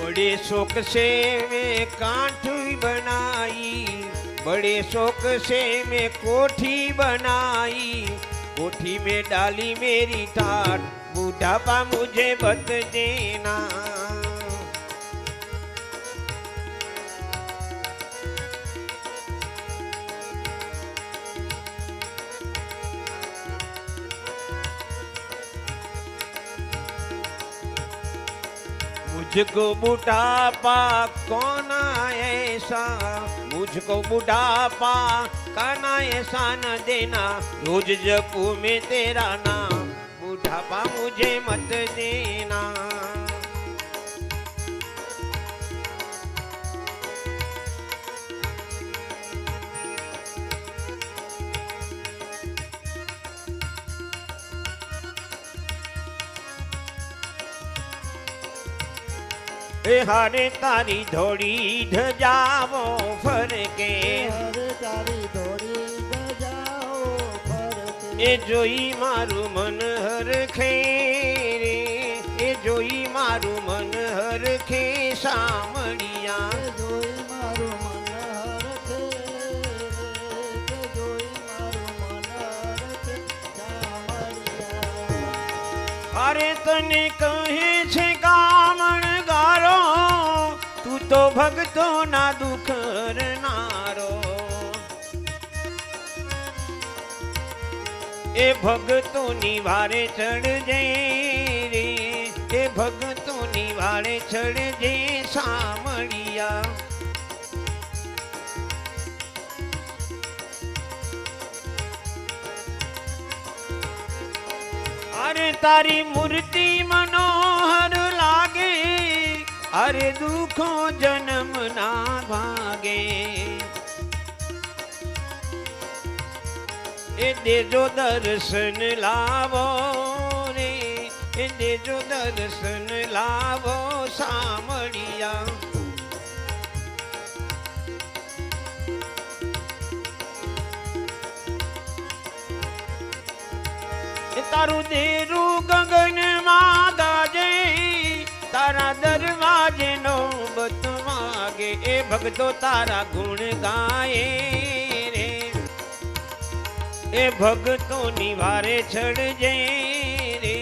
બડે શોક સે મેં કાંઠી બનાઈ. બડે શોક સે મેં કોઠી બનાઈ. કોઠી મેં ડાલી મેરી ठाट બુઢાપા મુજે બત દેના मुझको बुढ़ापा कौन ऐसा मुझको बुढ़ापा काना ऐसा न देना रोज जपू में तेरा नाम बुढ़ापा मुझे मत देना એ હરે તારી ધોળી ધજાવો ફરકે. હરે તારી ધોળી ગજાઓ ફરકે. એ જોઈ મારું મન હરખે રે. એ જોઈ મારું મન હરખે સામળિયા જોઈ મારું મન હરખે રે. જોઈ મારું મન હરખે સામળિયા અરે તને કહે છે તું ભક્તો ના દુઃખ હરનારો એ ભક્તોની વારે ચડજે રે. એ ભક્તોની વારે ચડજે સામળિયા અરે તારી મૂર્તિ લાગે અરે દુઃખો જન્મ ના ભાગે. એ દેજો દર્શન લાવો રે, એ દેજો દર્શન લાવો સામળિયા. તારું દેરું ગગનમાં દરવાજે નો બતવાગે એ ભક્તો તારા ગુણ ગાય રે. એ ભક્તોની વારે ચડજે રે,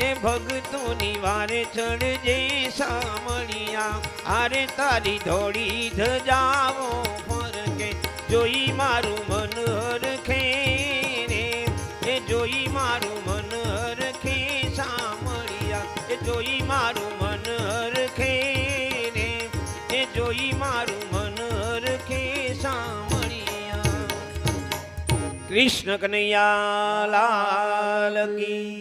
એ ભક્તોની વારે ચડજે સામળિયા આરે તારી ધોળી ધજાવો ફરકે, જોઈ મારું મન હરખે રે. એ જોઈ મારું કૃષ્ણ કનૈયા લાલ કી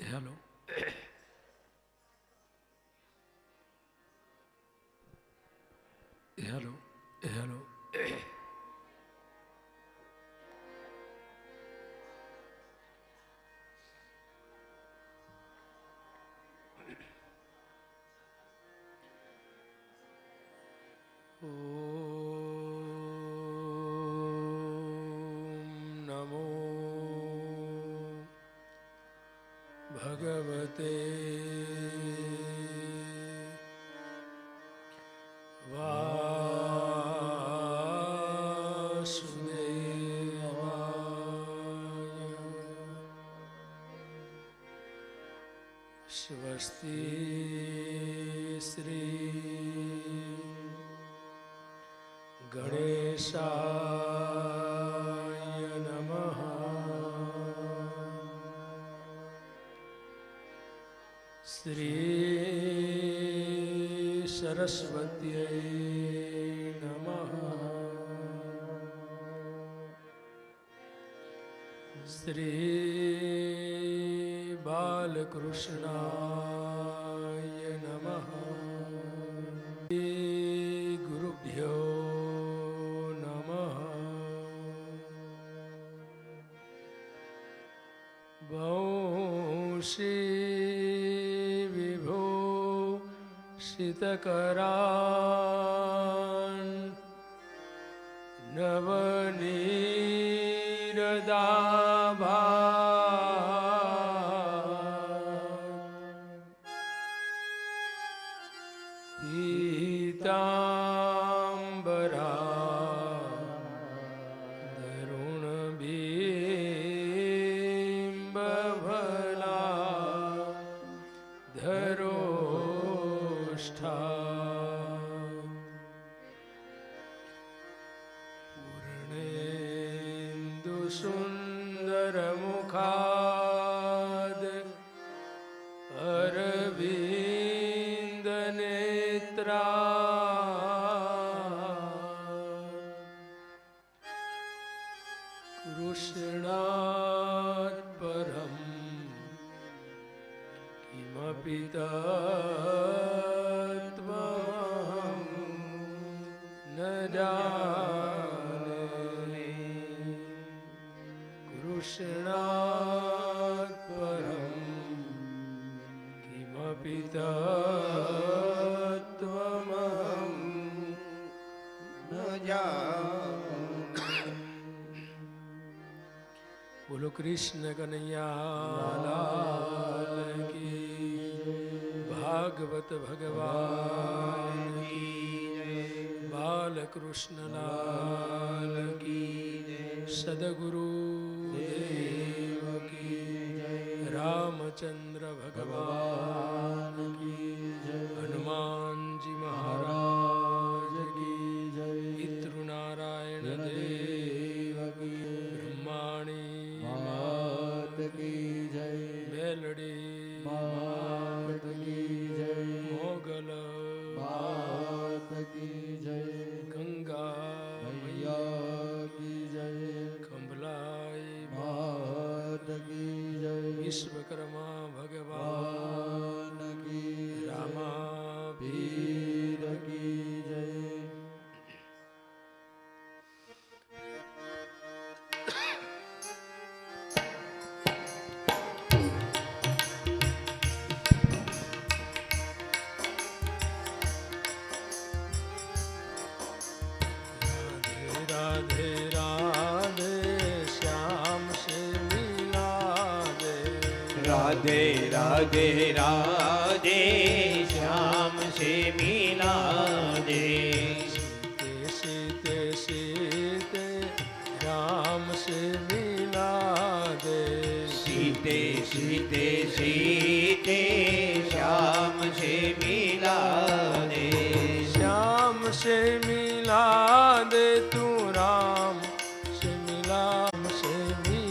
હેલો હેલો હેલો ભગવતે વાસુદેવાય સ્વસ્તિ શ્રી ગણેશાય નમ શ્રી સરસ્વત્यै નમ શ્રી બાલકૃષ્ણાય ગુરુભ્યો નમ વંશી વિભો શિતકરાન નવનીરદાભા સુંદર મુખાદ અરવિંદ નેત્રા કૃષ્ણાત પરમ કિમપી તત્ત્વં ન જાને કૃષ્ણાત પરમ કિમપી તત્ત્વમહં ન બોલો કૃષ્ણ કનૈયા કી ભાગવત ભગવાન કી બાલકૃષ્ણ લાલ કી સદગુરુ દેવ કી રામચંદ્ર ભગવાન જય રાધે રાધે રાધે શ્યામ છે મિલા દે સીતે સીતે સીતે રામ સે મિલા દે સીતે સીતે સીતે શ્યામ છે મિલા દે શ્યામ છે મિલા